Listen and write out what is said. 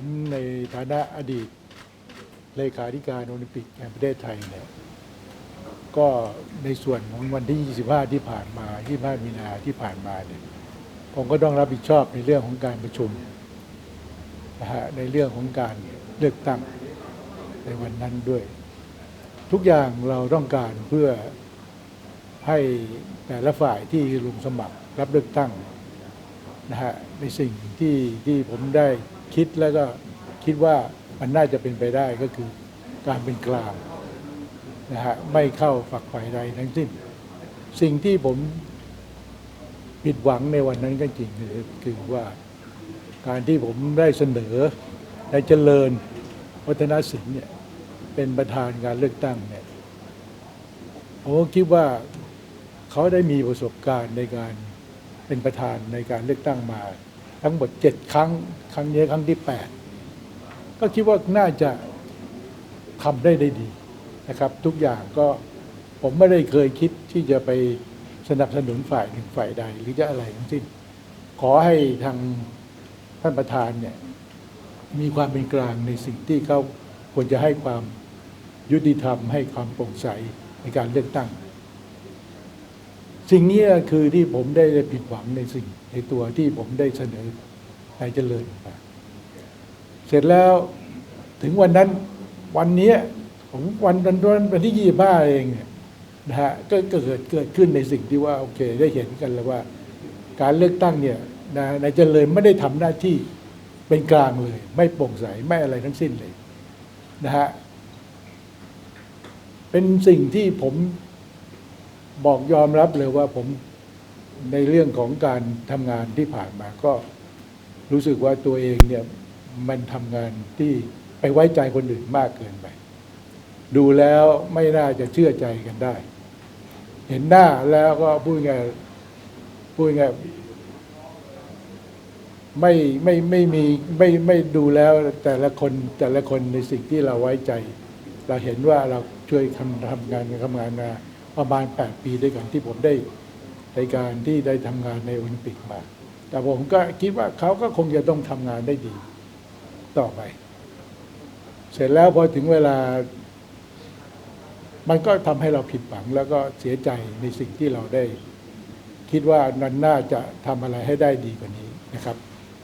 ผมในฐานะอดีตเลขาธิการโอลิมปิกแห่งประเทศไทยเนี่ยก็ในส่วนของวันที่ 25 ที่ผ่านมา 25 มีนาที่ผ่านมาเนี่ยผมก็ต้องรับผิดชอบในเรื่องของการประชุมนะฮะในเรื่องของการเลือกตั้งในวันนั้นด้วย ทุกอย่างเราต้องการเพื่อให้แต่ละฝ่ายที่ลงสมัครรับเลือกตั้งนะฮะในสิ่งที่ที่ผมได้ คิดแล้วก็คิดว่ามันน่าจะเป็นไปได้ก็คือการเป็นกลางนะฮะไม่เข้าฝักฝ่ายใดทั้งสิ้น สิ่งที่ผมผิดหวังในวันนั้นก็จริงคือว่าการที่ผมได้เสนอในเจริญวัฒนศิลป์เนี่ยเป็นประธานการเลือกตั้งเนี่ยผมคิดว่าเขาได้มีประสบการณ์ในการเป็นประธานในการเลือกตั้งมา ทั้งหมดเจ็ดครั้ง ครั้งนี้ครั้งที่แปดก็คิดว่าน่าจะทำได้ได้ดีนะครับ ทุกอย่างก็ผมไม่ได้เคยคิดที่จะไปสนับสนุนฝ่ายหนึ่งฝ่ายใด หรือจะอะไรทั้งสิ้น ขอให้ทางท่านประธานเนี่ยมีความเป็นกลางในสิ่งที่เขาควรจะให้ความยุติธรรมให้ความโปร่งใสในการเลือกตั้ง สิ่งนี้คือที่ผมได้ผิดหวังในสิ่งในตัวที่ผมได้เสนอนายเจริญเสร็จแล้วถึงวันนั้นวันนี้ผมวันวันวันวันที่ยี่บ้าเองเนี่ยนะฮะก็เกิดเกิดขึ้นในสิ่งที่ว่าโอเคได้เห็นกันแล้วว่า การเลือกตั้งเนี่ยนะนายเจริญไม่ได้ทำหน้าที่เป็นกลางเลย ไม่โปร่งใสไม่อะไรทั้งสิ้นเลยนะฮะเป็นสิ่งที่ผม บอกยอมรับเลยว่าผมในเรื่องของการทำงานที่ผ่านมาก็รู้สึกว่าตัวเองเนี่ยมันทำงานที่ไปไว้ใจคนอื่นมากเกินไป ดูแล้วไม่น่าจะเชื่อใจกันได้ เห็นหน้าแล้วก็พูดง่ายพูดง่ายไม่ไม่ไม่มีไม่ไม่ดูแล้วแต่ละคนแต่ละคนในสิ่งที่เราไว้ใจ เราเห็นว่าเราช่วยทำทำงานทำงานมา ประมาณ 8 ปีด้วยกันที่ผมได้ในการที่ได้ทำงานในโอลิมปิกมา แต่ผมก็คิดว่าเขาก็คงจะต้องทำงานได้ดีต่อไป เสร็จแล้วพอถึงเวลา มันก็ทำให้เราผิดหวัง แล้วก็เสียใจในสิ่งที่เราได้ คิดว่านันน่าจะทำอะไรให้ได้ดีกว่านี้นะครับ